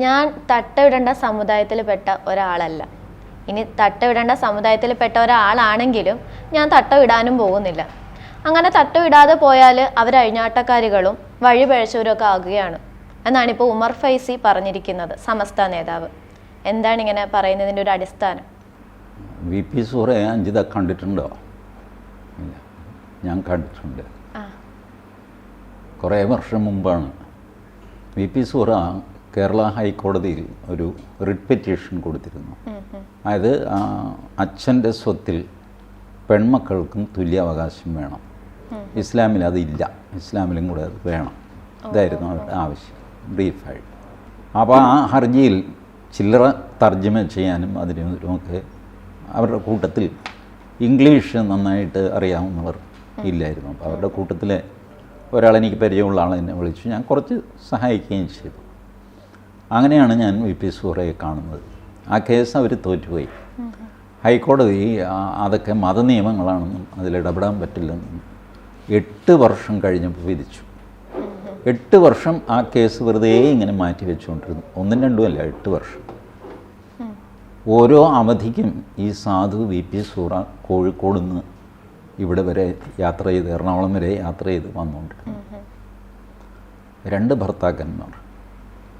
ഞാൻ തട്ടവിടേണ്ട സമുദായത്തിൽ പെട്ട ഒരാളല്ല. ഇനി തട്ടവിടേണ്ട സമുദായത്തിൽ പെട്ട ഒരാളാണെങ്കിലും ഞാൻ തട്ടവിടാനും പോകുന്നില്ല. അങ്ങനെ തട്ടവിടാതെ പോയാൽ അവർ അഴിഞ്ഞാട്ടക്കാരികളും വഴിപഴച്ചവരും ഒക്കെ ആകുകയാണ്. എന്നാണ് ഇപ്പോൾ ഉമർ ഫൈസി പറഞ്ഞിരിക്കുന്നത് സമസ്ത നേതാവ്. എന്താണ് ഇങ്ങനെ പറയുന്നതിന്റെ ഒരു അടിസ്ഥാനം? വി പി സൂറെ അഞ്ചിത കണ്ടിട്ടുണ്ടോ? ഇല്ല ഞാൻ കണ്ടിട്ടുണ്ട്. കുറേ വർഷം മുമ്പാണ്. വി പി സൂറ കേരള ഹൈക്കോടതിയിൽ ഒരു റിട്ട് പെറ്റീഷൻ കൊടുത്തിരുന്നു. അതായത് അച്ഛന്റെ സ്വത്തിൽ പെൺമക്കൾക്കും തുല്യാവകാശം വേണം. ഇസ്ലാമിൽ അതില്ല ഇസ്ലാമിലും കൂടെ അത് വേണം. ഇതായിരുന്നു അവരുടെ ആവശ്യം. ബ്രീഫായിട്ട്. അപ്പോൾ ആ ഹർജിയിൽ ചില്ലറ തർജമ ചെയ്യാനും അതിനുമൊക്കെ അവരുടെ കൂട്ടത്തിൽ ഇംഗ്ലീഷ് നന്നായിട്ട് അറിയാവുന്നവർ ഇല്ലായിരുന്നു. അപ്പോൾ അവരുടെ കൂട്ടത്തിലെ ഒരാളെനിക്ക് പരിചയമുള്ള ആളെന്നെ വിളിച്ചു. ഞാൻ കുറച്ച് സഹായിക്കുകയും ചെയ്തു. അങ്ങനെയാണ് ഞാൻ വി പി സൂറയെ കാണുന്നത്. ആ കേസ് അവർ തോറ്റുപോയി. ഹൈക്കോടതി അതൊക്കെ മതനിയമങ്ങളാണെന്നും അതിലിടപെടാൻ പറ്റില്ലെന്നും എട്ട് വർഷം കഴിഞ്ഞപ്പോൾ വിധിച്ചു. എട്ട് വർഷം ആ കേസ് വെറുതെ ഇങ്ങനെ മാറ്റി വെച്ചുകൊണ്ടിരുന്നു. ഒന്നും രണ്ടും അല്ല എട്ട് വർഷം. ഓരോ അവധിക്കും ഈ സാധു വി പി സൂറ കോഴിക്കോട് നിന്ന് ഇവിടെ വരെ യാത്ര ചെയ്ത് എറണാകുളം വരെ യാത്ര ചെയ്ത് വന്നുകൊണ്ടിരുന്നു. രണ്ട് ഭർത്താക്കന്മാർ.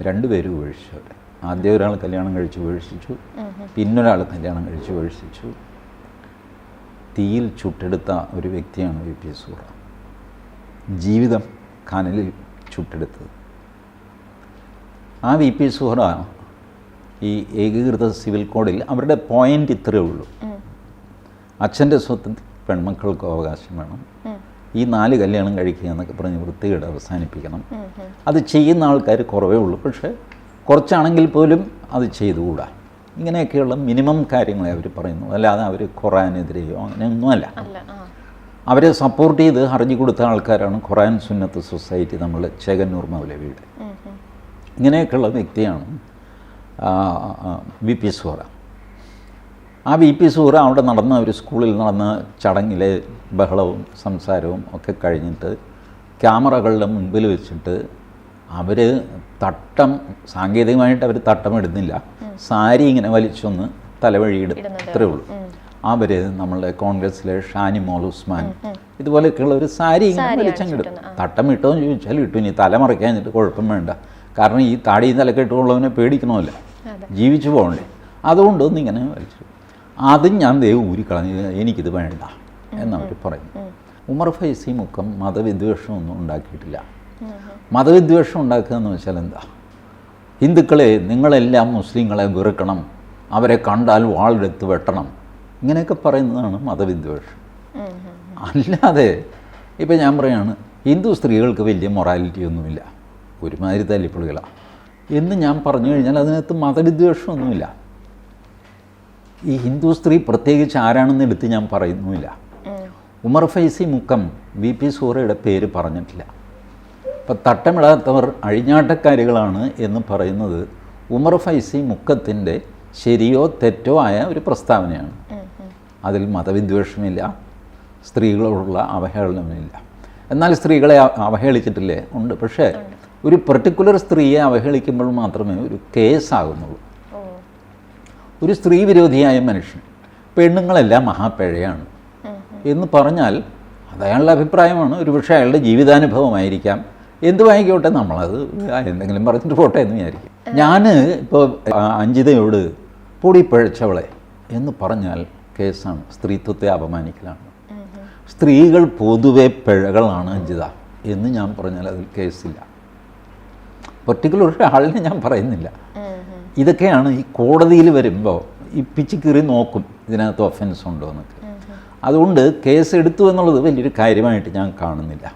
രണ്ടുപേരും ഉപേക്ഷിച്ചവർ ആദ്യം ഒരാൾ കല്യാണം കഴിച്ച് ഉപേക്ഷിച്ചു പിന്നൊരാൾ കല്യാണം കഴിച്ച് ഉപേക്ഷിച്ചു തീയിൽ ചുട്ടെടുത്ത ഒരു വ്യക്തിയാണ് വി. പി. സൂറ. ജീവിതം കനലിൽ ചുട്ടെടുത്തത്. ആ വി. പി. സുഹറ ഈ ഏകീകൃത സിവിൽ കോഡിൽ അവരുടെ പോയിന്റ് ഇത്രയേ ഉള്ളൂ. അച്ഛന്റെ സ്വത്ത് പെൺമക്കൾക്ക് അവകാശം വേണം. ഈ നാല് കല്യാണം കഴിക്കുക എന്നൊക്കെ പറഞ്ഞ് വൃത്തികേട് അവസാനിപ്പിക്കണം. അത് ചെയ്യുന്ന ആൾക്കാർ കുറവേ ഉള്ളൂ. പക്ഷേ കുറച്ചാണെങ്കിൽ പോലും അത് ചെയ്തുകൂടാ. ഇങ്ങനെയൊക്കെയുള്ള മിനിമം കാര്യങ്ങളെ അവർ പറയുന്നു. അല്ലാതെ അവർ ഖുറാനെതിരെയോ അങ്ങനെയൊന്നുമല്ല. അവരെ സപ്പോർട്ട് ചെയ്ത് ഹർജി കൊടുത്ത ആൾക്കാരാണ് ഖുറാൻ സുന്നത്ത് സൊസൈറ്റി നമ്മൾ ചേകന്നൂർ മൗലവിയുടെ. ഇങ്ങനെയൊക്കെയുള്ള വ്യക്തിയാണ് വി പി സൂറ. ആ വി പി സൂറ അവിടെ നടന്ന ഒരു സ്കൂളിൽ നടന്ന ചടങ്ങിലെ ബഹളവും സംസാരവും ഒക്കെ കഴിഞ്ഞിട്ട് ക്യാമറകളുടെ മുൻപിൽ വെച്ചിട്ട് അവർ തട്ടം സാങ്കേതികമായിട്ട് അവർ തട്ടം ഇടുന്നില്ല സാരി ഇങ്ങനെ വലിച്ചൊന്ന് തലവഴിയിടും. അത്രേ ഉള്ളൂ. അവർ നമ്മളുടെ കോൺഗ്രസ്സിലെ ഷാനി മോൾ ഉസ്മാൻ ഇതുപോലെയൊക്കെയുള്ള ഒരു സാരി ഇങ്ങനെ വലിച്ചങ്ങിടും തട്ടം ഇട്ടോ എന്ന് ചോദിച്ചാൽ ഇട്ടു. ഇനി തല മറയ്ക്കാഞ്ഞിട്ട് കുഴപ്പം വേണ്ട. കാരണം ഈ താടിയും തലക്കെട്ടുള്ളവനെ പേടിക്കണമല്ല. ജീവിച്ചു പോകണ്ടേ. അതുകൊണ്ട് ഒന്നിങ്ങനെ വലിച്ചു അതും ഞാൻ ദൈവം ഊരിക്കളഞ്ഞു. എനിക്കിത് വേണ്ട എന്നവർ പറയും. ഉമർ ഫൈസി മുക്കം മതവിദ്വേഷമൊന്നും ഉണ്ടാക്കിയിട്ടില്ല. മതവിദ്വേഷം ഉണ്ടാക്കുക എന്ന് വെച്ചാൽ എന്താ? ഹിന്ദുക്കളെ നിങ്ങളെല്ലാം മുസ്ലിങ്ങളെ വെറുക്കണം. അവരെ കണ്ടാൽ വാളെടുത്ത് വെട്ടണം. ഇങ്ങനെയൊക്കെ പറയുന്നതാണ് മതവിദ്വേഷം. അല്ലാതെ ഇപ്പം ഞാൻ പറയാണ് ഹിന്ദു സ്ത്രീകൾക്ക് വലിയ മൊറാലിറ്റി ഒന്നുമില്ല. ഒരുമാതിരി തല്ലിപ്പൊളികളാണ് എന്ന് ഞാൻ പറഞ്ഞു കഴിഞ്ഞാൽ അതിനകത്ത് മതവിദ്വേഷമൊന്നുമില്ല. ഈ ഹിന്ദു സ്ത്രീ പ്രത്യേകിച്ച് ആരാണെന്ന് എടുത്ത് ഞാൻ പറയുന്നുമില്ല. ഉമർ ഫൈസി മുക്കം വി പി സൂറയുടെ പേര് പറഞ്ഞിട്ടില്ല. അപ്പം തട്ടമിടാത്തവർ അഴിഞ്ഞാട്ടക്കാരികളാണ് എന്ന് പറയുന്നത് ഉമർ ഫൈസി മുക്കത്തിന്റെ ശരിയോ തെറ്റോ ആയ ഒരു പ്രസ്താവനയാണ്. അതിൽ മതവിദ്വേഷമില്ല സ്ത്രീകളോടുള്ള അവഹേളനമില്ല. എന്നാൽ സ്ത്രീകളെ അവഹേളിച്ചിട്ടില്ലേ? ഉണ്ട്. പക്ഷേ ഒരു പെർട്ടിക്കുലർ സ്ത്രീയെ അവഹേളിക്കുമ്പോൾ മാത്രമേ ഒരു കേസാകുന്നുള്ളൂ ഒരു സ്ത്രീ വിരോധിയായ മനുഷ്യൻ. പെണ്ണുങ്ങളെല്ലാം മഹാപ്പിഴയാണ്. എന്ന് പറഞ്ഞാൽ അത് അയാളുടെ അഭിപ്രായമാണ്. ഒരുപക്ഷെ അയാളുടെ ജീവിതാനുഭവമായിരിക്കാം. എന്ത് വാങ്ങിക്കോട്ടെ നമ്മളത് എന്തെങ്കിലും പറഞ്ഞിട്ട് പോട്ടെ എന്ന് വിചാരിക്കും. ഞാൻ ഇപ്പോൾ അഞ്ജിതയോട് പൊടിപ്പഴച്ചവളെ എന്ന് പറഞ്ഞാൽ കേസാണ്. സ്ത്രീത്വത്തെ അപമാനിക്കലാണ്. സ്ത്രീകൾ പൊതുവെ പിഴകളാണ് അഞ്ജിത എന്ന് ഞാൻ പറഞ്ഞാൽ അതിൽ കേസില്ല. പർട്ടിക്കുലർ ഒരാളിനെ ഞാൻ പറയുന്നില്ല. ഇതൊക്കെയാണ് ഈ കോടതിയിൽ വരുമ്പോൾ ഈ പിച്ചിക്കീറി നോക്കും ഇതിനകത്ത് ഒഫൻസ് ഉണ്ടോ എന്നൊക്കെ. അതുകൊണ്ട് കേസ് എടുത്തു എന്നുള്ളത് വലിയൊരു കാര്യമായിട്ട് ഞാൻ കാണുന്നില്ല.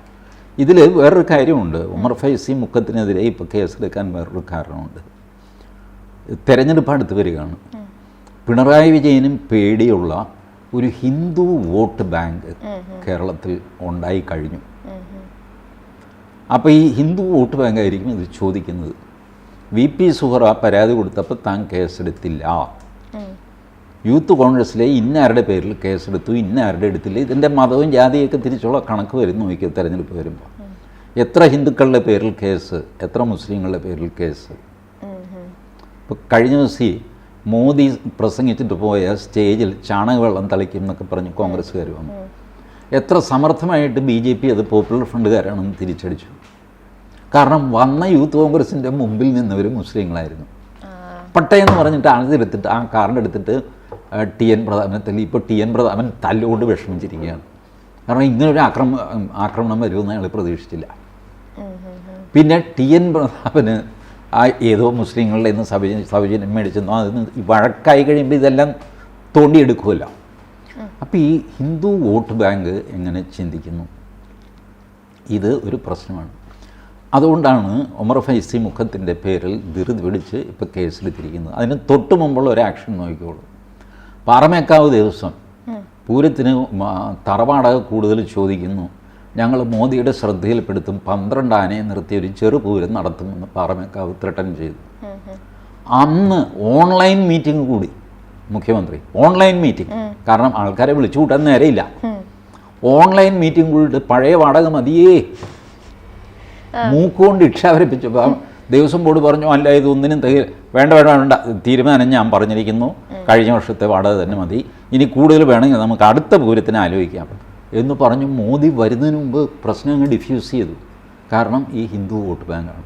ഇതിൽ വേറൊരു കാര്യമുണ്ട്. ഉമർ ഫൈസി മുക്കത്തിനെതിരെ ഇപ്പോൾ കേസെടുക്കാൻ വേറൊരു കാരണമുണ്ട്. തെരഞ്ഞെടുപ്പ് അടുത്ത് വരികയാണ്. പിണറായി വിജയനും പേടിയുള്ള ഒരു ഹിന്ദു വോട്ട് ബാങ്ക് കേരളത്തിൽ ഉണ്ടായി കഴിഞ്ഞു. അപ്പോൾ ഈ ഹിന്ദു വോട്ട് ബാങ്കായിരിക്കും ഇത് ചോദിക്കുന്നത്. വി പി സുഹറ പരാതി കൊടുത്തപ്പോൾ താൻ കേസെടുത്തില്ല. യൂത്ത് കോൺഗ്രസ്സിലെ ഇന്നാരുടെ പേരിൽ കേസെടുത്തു ഇന്നാരുടെ എടുത്തില്ല. ഇതിന്റെ മതവും ജാതിയൊക്കെ തിരിച്ചുള്ള കണക്ക് വരും നോക്കിയ തെരഞ്ഞെടുപ്പ് വരുമ്പോൾ എത്ര ഹിന്ദുക്കളുടെ പേരിൽ കേസ് എത്ര മുസ്ലിങ്ങളുടെ പേരിൽ കേസ്. ഇപ്പോൾ കഴിഞ്ഞ ദിവസം മോദി പ്രസംഗിച്ചിട്ട് പോയ സ്റ്റേജിൽ ചാണകവെള്ളം തളിക്കും എന്നൊക്കെ പറഞ്ഞ് കോൺഗ്രസ്സുകാർ വന്നു. എത്ര സമർത്ഥമായിട്ട് ബി ജെ പി അത് പോപ്പുലർ ഫ്രണ്ടുകാരാണെന്ന് തിരിച്ചടിച്ചു. കാരണം വന്ന യൂത്ത് കോൺഗ്രസിന്റെ മുമ്പിൽ നിന്നവർ മുസ്ലിങ്ങളായിരുന്നു. പട്ടയെന്ന് പറഞ്ഞിട്ട് അതെടുത്തിട്ട് ആ കാറിന്റെ എടുത്തിട്ട് ടി എൻ പ്രതാപനെ തല്ലി. ഇപ്പോൾ ടി എൻ പ്രതാപൻ തല്ലുകൊണ്ട് വിഷമിച്ചിരിക്കുകയാണ്. കാരണം ഇങ്ങനൊരു ആക്രമ ആക്രമണം വരുമെന്ന് അയാൾ പ്രതീക്ഷിച്ചില്ല. പിന്നെ ടി എൻ പ്രതാപന് ആ ഏതോ മുസ്ലിങ്ങളുടെ നിന്ന് സൗജന്യം സൗജന്യം മേടിച്ചെന്നോ അതിന് വഴക്കായി കഴിയുമ്പോൾ ഇതെല്ലാം തോണ്ടിയെടുക്കുമല്ലോ അപ്പോൾ ഈ ഹിന്ദു വോട്ട് ബാങ്ക് എങ്ങനെ ചിന്തിക്കുന്നു? ഇത് ഒരു പ്രശ്നമാണ്. അതുകൊണ്ടാണ് ഒമർ ഫൈസി മുഖത്തിന്റെ പേരിൽ ധൃതി പിടിച്ച് ഇപ്പോൾ കേസിലെത്തിയിരിക്കുന്നത്. അതിന് തൊട്ട് മുമ്പുള്ള ഒരു ആക്ഷൻ നോക്കിക്കോളൂ. പാറമേക്കാവ് ദിവസം പൂരത്തിന് തറവാടക കൂടുതൽ ചോദിക്കുന്നു. ഞങ്ങൾ മോദിയുടെ ശ്രദ്ധയിൽപ്പെടുത്തും പന്ത്രണ്ട് ആനയെ നിർത്തി ഒരു ചെറു പൂരം നടത്തുമെന്ന് പാറമേക്കാവ് ത്രട്ടൻ ചെയ്തു. അന്ന് ഓൺലൈൻ മീറ്റിംഗ് കൂടി മുഖ്യമന്ത്രി. Online meeting. കാരണം ആൾക്കാരെ വിളിച്ചു കൂട്ടാൻ നേരെയില്ല. ഓൺലൈൻ മീറ്റിംഗ് കൂടിയിട്ട് പഴയ വാടക മതിയേ. മൂക്കുകൊണ്ട് ഇക്ഷാവരിപ്പിച്ചപ്പോൾ ദേവസ്വം ബോർഡ് പറഞ്ഞു അല്ല ഇത് ഒന്നിനും വേണ്ട വേണ്ട വേണ്ട. തീരുമാനം ഞാൻ പറഞ്ഞിരിക്കുന്നു. കഴിഞ്ഞ വർഷത്തെ വാടക തന്നെ മതി. ഇനി കൂടുതൽ വേണമെങ്കിൽ നമുക്ക് അടുത്ത പൂരത്തിന് ആലോചിക്കാം. എന്ന് പറഞ്ഞു മോദി വരുന്നതിന് മുമ്പ് പ്രശ്നം അങ്ങ് ഡിഫ്യൂസ് ചെയ്തു. കാരണം ഈ ഹിന്ദു വോട്ട് ബാങ്കാണ്.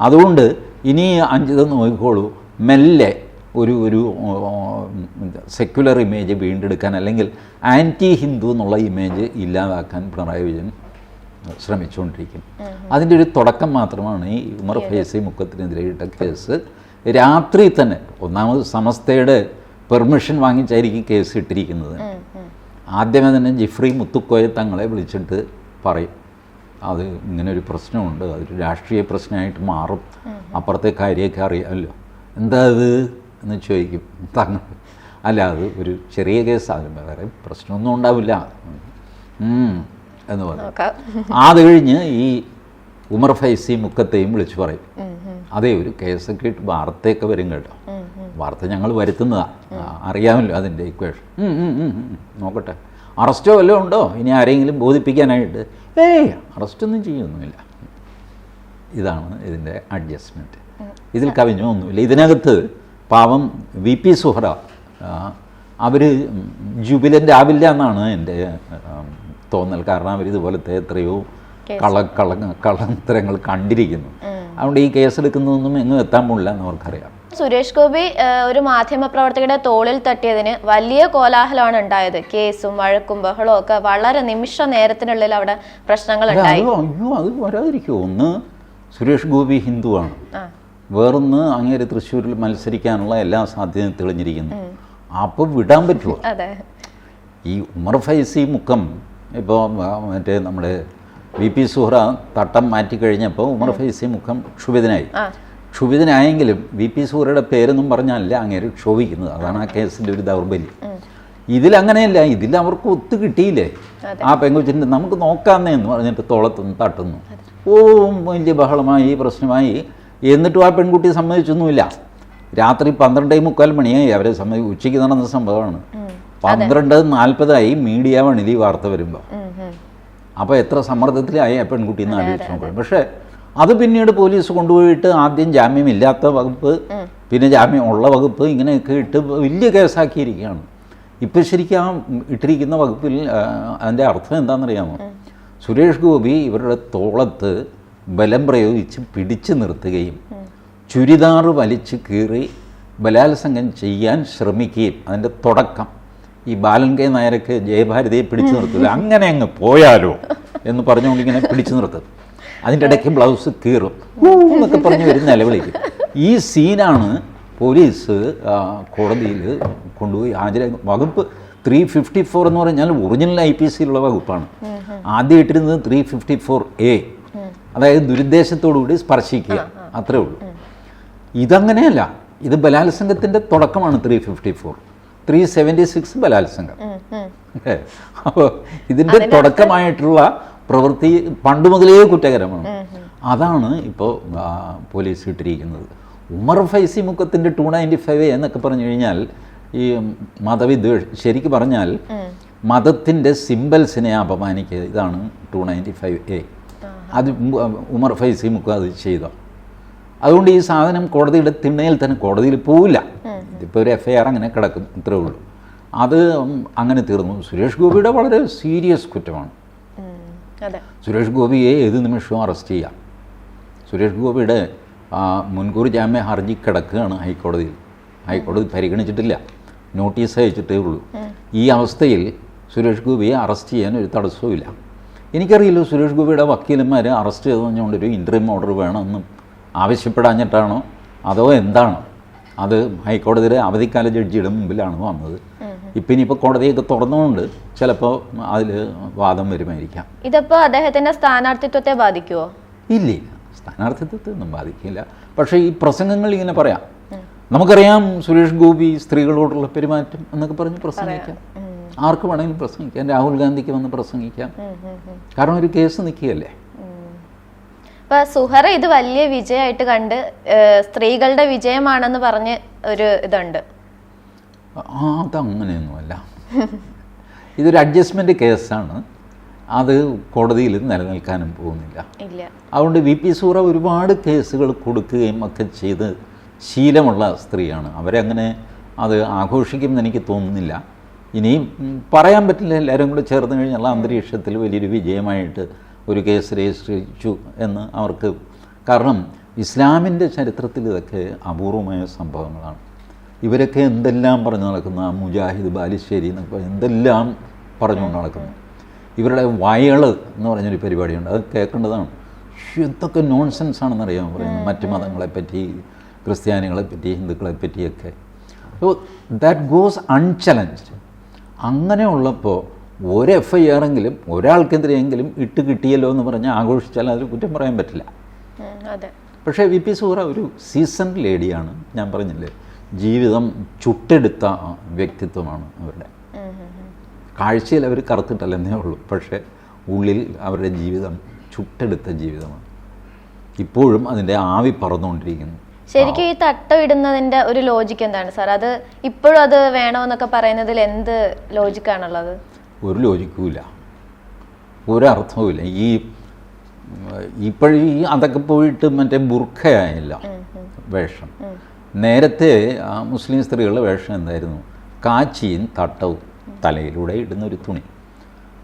അതുകൊണ്ട് ഇനി അഞ്ചിത് നോക്കിക്കോളൂ. മെല്ലെ ഒരു ഒരു സെക്യുലർ ഇമേജ് വീണ്ടെടുക്കാൻ അല്ലെങ്കിൽ ആന്റി ഹിന്ദു എന്നുള്ള ഇമേജ് ഇല്ലാതാക്കാൻ പിണറായി വിജയൻ ശ്രമിച്ചുകൊണ്ടിരിക്കും അതിന്റെ ഒരു തുടക്കം മാത്രമാണ് ഈ ഉമർ ഫൈസി മുക്കത്തിനെതിരെ ഇട്ട കേസ്. രാത്രി തന്നെ ഒന്നാമത് സമസ്തയുടെ പെർമിഷൻ വാങ്ങിച്ചായിരിക്കും കേസ് ഇട്ടിരിക്കുന്നത്. ആദ്യമേ തന്നെ ജിഫ്രി മുത്തുക്കോയെ തങ്ങളെ വിളിച്ചിട്ട് പറയും. അത് ഇങ്ങനെ ഒരു പ്രശ്നമുണ്ട്. അതൊരു രാഷ്ട്രീയ പ്രശ്നമായിട്ട് മാറും. അപ്പുറത്തെ കാര്യമൊക്കെ അറിയാമല്ലോ. എന്താ അത്? എന്ന് ചോദിക്കും തങ്ങൾ. അല്ല അത് ഒരു ചെറിയ കേസ്. കേസാണ് വേറെ പ്രശ്നമൊന്നും ഉണ്ടാവില്ല. എന്ന് പറയും അത് കഴിഞ്ഞ് ഈ ഉമർ ഫൈസി മുക്കത്തെയും വിളിച്ചു പറയും. അതേ ഒരു കേസ് ഇട്ട് വാർത്തയൊക്കെ വരും കേട്ടോ. വാർത്ത ഞങ്ങൾ വരുത്തുന്നതാണ് അറിയാമല്ലോ അതിന്റെ ഇക്വേഷൻ നോക്കട്ടെ. അറസ്റ്റോ വല്ലതും ഉണ്ടോ? ഇനി ആരെങ്കിലും ബോധിപ്പിക്കാനായിട്ട്? ഏയ് അറസ്റ്റൊന്നും ചെയ്യൊന്നുമില്ല ഇതാണ് ഇതിന്റെ അഡ്ജസ്റ്റ്മെന്റ് ഇതിൽ കവിഞ്ഞോ ഒന്നുമില്ല. ഇതിനകത്ത് പാവം വി പി സുഹറ അവർ ജുബിലന്റ് ആവില്ല എന്നാണ് എന്റെ തോന്നൽ. കാരണം അവർ ഇതുപോലത്തെ എത്രയോ കള കള കളത്തരങ്ങൾ കണ്ടിരിക്കുന്നു. അതുകൊണ്ട് ഈ കേസെടുക്കുന്നതൊന്നും എങ്ങും എത്താൻ പോകില്ല എന്ന് അവർക്കറിയാം. സുരേഷ് ഗോപി ഒരു മാധ്യമ പ്രവർത്തകയുടെ തോളിൽ തട്ടിയതിന് വലിയ കോലാഹലമാണ് ഉണ്ടായത്. കേസും വഴക്കും ബഹളവും ഒക്കെ വളരെ നിമിഷ നേരത്തിനുള്ളിൽ അവിടെ പ്രശ്നങ്ങൾ ഉണ്ടായി. അത് അയ്യോ അത് വരാതിരിക്കുമോ ഒന്ന് സുരേഷ് ഗോപി ഹിന്ദുവാണ് വേറൊന്ന് അങ്ങേര് തൃശ്ശൂരിൽ മത്സരിക്കാനുള്ള എല്ലാ സാധ്യതയും തെളിഞ്ഞിരിക്കുന്നു. അപ്പോൾ വിടാൻ പറ്റുമോ ഈ ഉമർ ഫൈസി മുക്കം ഇപ്പോൾ മറ്റേ നമ്മുടെ വി പി സുഹ്റ തട്ടം മാറ്റിക്കഴിഞ്ഞപ്പോൾ ഉമർ ഫൈസി മുഖം ക്ഷുഭിതനായി. ക്ഷുഭിതനായെങ്കിലും വി പി സൂര്യയുടെ പേരൊന്നും പറഞ്ഞല്ല അങ്ങേര് ക്ഷോഭിക്കുന്നത് അതാണ് ആ കേസിന്റെ ഒരു ദൗർബല്യം. ഇതിലങ്ങനെയല്ല ഇതിൽ അവർക്ക് ഒത്തു കിട്ടിയില്ലേ? ആ പെങ്കുച്ചിന്റെ നമുക്ക് നോക്കാന്നേ എന്ന് പറഞ്ഞിട്ട് തോളത്തുനിന്ന് തട്ടുന്നു. ഓ വലിയ ബഹളമായി പ്രശ്നമായി. എന്നിട്ടും ആ പെൺകുട്ടി സമ്മതിച്ചൊന്നുമില്ല. രാത്രി പന്ത്രണ്ടേ മുക്കാൽ മണിയായി അവരെ സമ്മതി ഉച്ചയ്ക്ക് നടന്ന സംഭവമാണ്. പന്ത്രണ്ട് നാൽപ്പതായി മീഡിയ വണിതി ഈ വാർത്ത വരുമ്പോൾ. അപ്പോൾ എത്ര സമ്മർദ്ദത്തിലായി ആ പെൺകുട്ടി എന്ന് ആലോചിച്ച് നോക്കണം പക്ഷേ അത് പിന്നീട് പോലീസ് കൊണ്ടുപോയിട്ട് ആദ്യം ജാമ്യമില്ലാത്ത വകുപ്പ് പിന്നെ ജാമ്യം ഉള്ള വകുപ്പ് ഇങ്ങനെയൊക്കെ ഇട്ട് വലിയ കേസാക്കിയിരിക്കുകയാണ്. ഇപ്പം ശരിക്കും ആ ഇട്ടിരിക്കുന്ന വകുപ്പിൽ അതിന്റെ അതിന്റെ അർത്ഥം എന്താണെന്നറിയാമോ? സുരേഷ് ഗോപി ഇവരുടെ തോളത്ത് ബലം പ്രയോഗിച്ച് പിടിച്ചു നിർത്തുകയും ചുരിദാറ് വലിച്ച് കീറി ബലാത്സംഗം ചെയ്യാൻ ശ്രമിക്കുകയും അതിന്റെ തുടക്കം ഈ ബാലൻ കെ നായരക്ക് ജയഭാരതിയെ പിടിച്ചു നിർത്തുക. അങ്ങനെ അങ്ങ് പോയാലോ എന്ന് പറഞ്ഞുകൊണ്ട് ഇങ്ങനെ പിടിച്ചു നിർത്തും അതിന്റെ ഇടയ്ക്ക് ബ്ലൗസ് കീറും. എന്നൊക്കെ പറഞ്ഞ് വരും നിലവിളിക്കും. ഈ സീനാണ് പോലീസ് കോടതിയിൽ കൊണ്ടുപോയി ഹാജരാക്കി വകുപ്പ് ത്രീ ഫിഫ്റ്റി ഫോർ എന്ന് പറഞ്ഞാൽ ഒറിജിനൽ ഐ പി സിയിലുള്ള വകുപ്പാണ്. ആദ്യം ഇട്ടിരുന്നത് ത്രീ ഫിഫ്റ്റി ഫോർ എ അതായത് ദുരുദ്ദേശത്തോടുകൂടി സ്പർശിക്കുക. അത്രേ ഉള്ളൂ. ഇതങ്ങനെയല്ല. ഇത് ബലാത്സംഗത്തിന്റെ തുടക്കമാണ് three fifty four three seventy six ബലാത്സംഗം. അപ്പോൾ ഇതിന്റെ തുടക്കമായിട്ടുള്ള പ്രവൃത്തി പണ്ട് മുതലേ കുറ്റകരമാണ്. അതാണ് ഇപ്പോൾ പോലീസ് ഇട്ടിരിക്കുന്നത്. ഉമർ ഫൈസി മുക്കത്തിന്റെ ടു നയന്റി ഫൈവ് എന്നൊക്കെ പറഞ്ഞു കഴിഞ്ഞാൽ ഈ മതവിദ്വേഷ ശരിക്ക് പറഞ്ഞാൽ മതത്തിന്റെ സിമ്പൽസിനെ അപമാനിക്കുക ഇതാണ് ടു നയന്റി ഫൈവ് എ. അത് ഉമർ ഫൈസി മുക്ക അത് ചെയ്ത. അതുകൊണ്ട് ഈ സാധനം കോടതിയുടെ തിണ്ണയിൽ തന്നെ കോടതിയിൽ പോവില്ല. ഇതിപ്പോൾ ഒരു എഫ് ഐ ആർ അങ്ങനെ കിടക്കും ഇത്രേ ഉള്ളൂ. അത് അങ്ങനെ തീർന്നു. സുരേഷ് ഗോപിയുടെ വളരെ സീരിയസ് കുറ്റമാണ്. സുരേഷ് ഗോപിയെ ഏത് നിമിഷവും അറസ്റ്റ് ചെയ്യാം. സുരേഷ് ഗോപിയുടെ മുൻകൂർ ജാമ്യ ഹർജി കിടക്കുകയാണ് ഹൈക്കോടതിയിൽ. ഹൈക്കോടതി പരിഗണിച്ചിട്ടില്ല. നോട്ടീസ് അയച്ചിട്ടേ ഉള്ളൂ. ഈ അവസ്ഥയിൽ സുരേഷ് ഗോപിയെ അറസ്റ്റ് ചെയ്യാൻ ഒരു തടസ്സവുമില്ല എനിക്കറിയില്ല സുരേഷ് ഗോപിയുടെ വക്കീലന്മാർ അറസ്റ്റ് ചെയ്ത് പറഞ്ഞുകൊണ്ടൊരു ഇൻട്രീം ഓർഡർ വേണമെന്നും ആവശ്യപ്പെടാഞ്ഞിട്ടാണോ? അതോ എന്താണ്? അത് ഹൈക്കോടതിയുടെ അവധിക്കാല ജഡ്ജിയുടെ മുമ്പിലാണ് വന്നത്. ഇപ്പം ഇനിയിപ്പോൾ കോടതിയൊക്കെ തുറന്നുകൊണ്ട് ചിലപ്പോൾ അതിൽ വാദം വരുമായിരിക്കാം. ഇതപ്പോ അദ്ദേഹത്തിന്റെ സ്ഥാനാർത്ഥിത്വത്തെ ബാധിക്കുമോ ഇല്ല ഇല്ല. സ്ഥാനാർത്ഥിത്വത്തെ ഒന്നും ബാധിക്കില്ല. പക്ഷേ ഈ പ്രസംഗങ്ങൾ ഇങ്ങനെ പറയാം. നമുക്കറിയാം സുരേഷ് ഗോപി സ്ത്രീകളോടുള്ള പെരുമാറ്റം എന്നൊക്കെ പറഞ്ഞ് പ്രസംഗിക്കാം. ആർക്ക് വേണമെങ്കിലും പ്രസംഗിക്കാം. രാഹുൽ ഗാന്ധിക്ക് വന്ന് പ്രസംഗിക്കാം. കാരണം ഒരു കേസ് നിൽക്കുകയല്ലേ? ഇപ്പൊ സുഹറ ഇത് വലിയ വിജയമായിട്ട് കണ്ട് സ്ത്രീകളുടെ വിജയമാണെന്ന് പറഞ്ഞ് ഒരു ഇതുണ്ട്. അതങ്ങനെയൊന്നുമല്ല. ഇതൊരു അഡ്ജസ്റ്റ്മെന്റ് കേസാണ് അത് കോടതിയിൽ നിലനിൽക്കാനും പോകുന്നില്ല. അതുകൊണ്ട് വി പി സൂറ ഒരുപാട് കേസുകൾ കൊടുക്കുകയും ഒക്കെ ചെയ്ത് ശീലമുള്ള സ്ത്രീയാണ്. അവരങ്ങനെ അത് ആഘോഷിക്കുമെന്ന് എനിക്ക് തോന്നുന്നില്ല. ഇനിയും പറയാൻ പറ്റില്ല. എല്ലാവരും കൂടെ ചേർന്ന് കഴിഞ്ഞാൽ അന്തരീക്ഷത്തിൽ വലിയൊരു വിജയമായിട്ട് ഒരു കേസ് രജിസ്റ്റർ ചെയ്യിച്ചു എന്ന് അവർക്ക് കാരണം ഇസ്ലാമിന്റെ ചരിത്രത്തിൽ ഇതൊക്കെ അപൂർവമായ സംഭവങ്ങളാണ്. ഇവരൊക്കെ എന്തെല്ലാം പറഞ്ഞു നടക്കുന്ന? ആ മുജാഹിദ് ബാലിശ്ശേരി എന്നൊക്കെ എന്തെല്ലാം പറഞ്ഞുകൊണ്ട് നടക്കുന്നു? ഇവരുടെ വയൾ എന്ന് പറഞ്ഞൊരു പരിപാടിയുണ്ട്. അത് കേൾക്കേണ്ടതാണ്. എന്തൊക്കെ നോൺസെൻസ് ആണെന്നറിയാൻ പറയുന്നത്? മറ്റ് മതങ്ങളെപ്പറ്റി ക്രിസ്ത്യാനികളെ പറ്റി ഹിന്ദുക്കളെ പറ്റിയൊക്കെ. സോ ദാറ്റ് ഗോസ് അൺചലഞ്ച്ഡ് അങ്ങനെ ഉള്ളപ്പോൾ ഒരു എഫ് ഐ ആറെങ്കിലും ഒരാൾക്കെതിരെയെങ്കിലും ഇട്ട് കിട്ടിയല്ലോ എന്ന് പറഞ്ഞ് ആഘോഷിച്ചാൽ അതിൽ കുറ്റം പറയാൻ പറ്റില്ല. പക്ഷേ വി പി സൂറ ഒരു സീസൺ ലേഡിയാണ്. ഞാൻ പറഞ്ഞില്ലേ ജീവിതം ചുട്ടെടുത്ത വ്യക്തിത്വമാണ് അവരുടെ. കാഴ്ചയിൽ അവർ കറുത്തിട്ടല്ലെന്നേ ഉള്ളൂ. പക്ഷേ ഉള്ളിൽ അവരുടെ ജീവിതം ചുട്ടെടുത്ത ജീവിതമാണ്. ഇപ്പോഴും അതിന്റെ ആവി പറന്നുകൊണ്ടിരിക്കുന്നു. ശരിക്കും ഈ തട്ട ഇടുന്നതിന്റെ ഒരു ലോജിക്ക് എന്താണ് സാർ? അത് ഇപ്പോഴും അത് വേണമെന്നൊക്കെ പറയുന്നതിൽ എന്ത് ലോജിക്കാണുള്ളത് ഒരു ലോജിക്കുമില്ല. ഒരർത്ഥവുമില്ല. ഈ ഇപ്പോഴീ അതൊക്കെ പോയിട്ട് മറ്റേ ബുർഖയായില്ല വേഷം. നേരത്തെ ആ, മുസ്ലിം സ്ത്രീകളുടെ വേഷം എന്തായിരുന്നു? കാച്ചിയും തട്ടവും തലയിലൂടെ ഇടുന്ന ഒരു തുണി.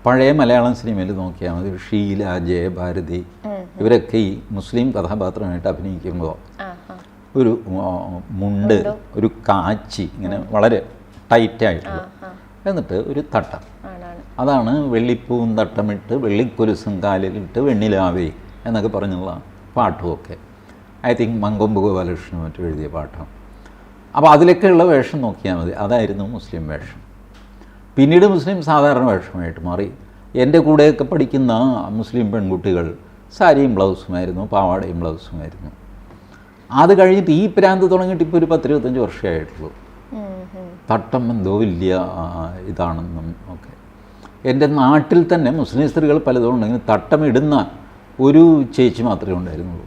പഴയ മലയാളം സിനിമയിൽ നോക്കിയാൽ മതി. ഷീല ജയഭാരതി ഇവരൊക്കെ ഈ മുസ്ലിം കഥാപാത്രമായിട്ട് അഭിനയിക്കുമ്പോൾ ഒരു മുണ്ട് ഒരു കാച്ചി ഇങ്ങനെ വളരെ ടൈറ്റായിട്ടുള്ള എന്നിട്ട് ഒരു തട്ടം. അതാണ് വെള്ളിപ്പൂവും തട്ടമിട്ട് വെള്ളിക്കൊലുസും കാലിലിട്ട് വെണ്ണിലാവേ എന്നൊക്കെ പറഞ്ഞുള്ള പാട്ടുമൊക്കെ. ഐ തിങ്ക് മങ്കൊമ്പ് ഗോപാലകൃഷ്ണൻ മറ്റും എഴുതിയ പാട്ടാണ്. അപ്പോൾ അതിലൊക്കെയുള്ള വേഷം നോക്കിയാൽ മതി. അതായിരുന്നു മുസ്ലിം വേഷം. പിന്നീട് മുസ്ലിം സാധാരണ വേഷമായിട്ട് മാറി. എന്റെ കൂടെയൊക്കെ പഠിക്കുന്ന മുസ്ലിം പെൺകുട്ടികൾ സാരിയും ബ്ലൗസുമായിരുന്നു പാവാടയും ബ്ലൗസുമായിരുന്നു അത് കഴിഞ്ഞിട്ട് ഈ പ്രാന്ത് തുടങ്ങിയിട്ട് ഇപ്പോൾ ഒരു പത്തിരുപത്തഞ്ച് വർഷമായിട്ടുള്ളൂ. തട്ടം എന്തോ വലിയ ഇതാണെന്നും ഒക്കെ. എന്റെ നാട്ടിൽ തന്നെ മുസ്ലിം സ്ത്രീകൾ പലതും ഉണ്ടെങ്കിൽ തട്ടമിടുന്ന ഒരു ചേച്ചി മാത്രമേ ഉണ്ടായിരുന്നുള്ളൂ.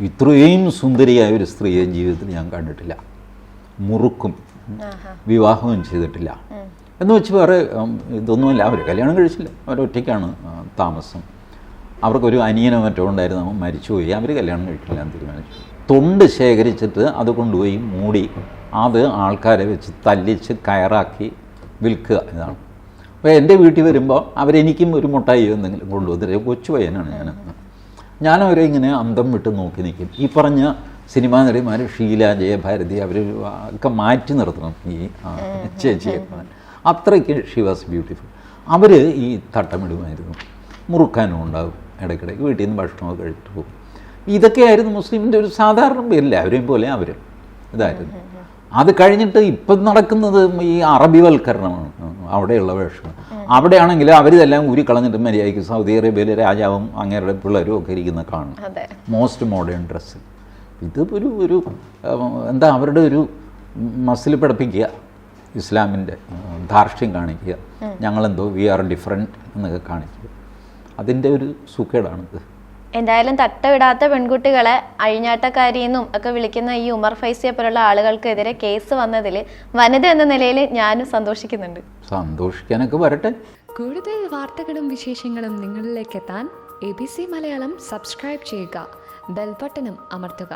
ഇത്രയും സുന്ദരിയായ ഒരു സ്ത്രീയെ ജീവിതത്തിൽ ഞാൻ കണ്ടിട്ടില്ല. മുറുക്കും. വിവാഹവും ചെയ്തിട്ടില്ല. എന്ന് വെച്ച് വേറെ ഇതൊന്നുമില്ല അവർ കല്യാണം കഴിച്ചില്ല. അവരൊറ്റയ്ക്കാണ് താമസം. അവർക്കൊരു അനിയനോ മറ്റോ ഉണ്ടായിരുന്നു മരിച്ചുപോയി. അവർ കല്യാണം കഴിക്കില്ല എന്ന് തീരുമാനിച്ചു. തൊണ്ട് ശേഖരിച്ചിട്ട് അത് കൊണ്ടുപോയി മൂടി അത് ആൾക്കാരെ വെച്ച് തല്ലിച്ച് കയറാക്കി വിൽക്കുക ഇതാണ് അപ്പോൾ എന്റെ വീട്ടിൽ വരുമ്പോൾ അവരെനിക്കും ഒരു മുട്ടായി എന്തെങ്കിലും കൊണ്ടുവന്നിട്ട് കൊച്ചു പയ്യനാണ് ഞാൻ. ഞാൻ അവരെ ഇങ്ങനെ അന്തം വിട്ട് നോക്കി നിൽക്കും. ഈ പറഞ്ഞ സിനിമാ നടിമാർ ഷീല ജയഭാരതി അവർ ഒക്കെ മാറ്റി നിർത്തണം ഈ ചേച്ചിയെ അത്രയ്ക്ക് ഷി വാസ് ബ്യൂട്ടിഫുൾ. അവർ ഈ തട്ടമിടുമായിരുന്നു. മുറുക്കാനും ഉണ്ടാകും ഇടയ്ക്കിടയ്ക്ക്. വീട്ടിൽ നിന്ന് ഭക്ഷണമൊക്കെ കഴിച്ചിട്ട് പോകും. ഇതൊക്കെയായിരുന്നു മുസ്ലിമിന്റെ ഒരു സാധാരണ പേരില്ല അവരെയും പോലെ അവരും ഇതായിരുന്നു. അത് കഴിഞ്ഞിട്ട് ഇപ്പം നടക്കുന്നത് ഈ അറബിവൽക്കരണമാണ്. അവിടെയുള്ള വേഷം. അവിടെയാണെങ്കിൽ അവരിതെല്ലാം ഊരി കളഞ്ഞിട്ട് മര്യാദയ്ക്ക് സൗദി അറേബ്യയിലെ രാജാവും അങ്ങേരുടെ പിള്ളേരും ഒക്കെ ഇരിക്കുന്ന കാണും മോസ്റ്റ് മോഡേൺ ഡ്രസ്സ് ഇത് ഒരു ഒരു എന്താ അവരുടെ ഒരു മസിൽ പഠിപ്പിക്കുക ഇസ്ലാമിന്റെ ധാർഷ്ട്യം കാണിക്കുക. ഞങ്ങളെന്തോ വി ആർ ഡിഫറെന്റ് എന്നൊക്കെ കാണിക്കുക. അതിന്റെ ഒരു സുഖേടാണിത്. എന്തായാലും തട്ടമിടാത്ത പെൺകുട്ടികളെ അഴിഞ്ഞാട്ടക്കാരി എന്നും ഒക്കെ വിളിക്കുന്ന ഈ ഉമർ ഫൈസിയെ പോലുള്ള ആളുകൾക്കെതിരെ കേസ് വന്നതിൽ വനിത എന്ന നിലയിൽ ഞാനും സന്തോഷിക്കുന്നുണ്ട്. സന്തോഷിക്കാനൊക്കെ വരട്ടെ. കൂടുതൽ വാർത്തകളും വിശേഷങ്ങളും നിങ്ങളിലേക്ക് എത്താൻ A B C Malayalam subscribe ചെയ്യുക. ബെൽബട്ടനും അമർത്തുക.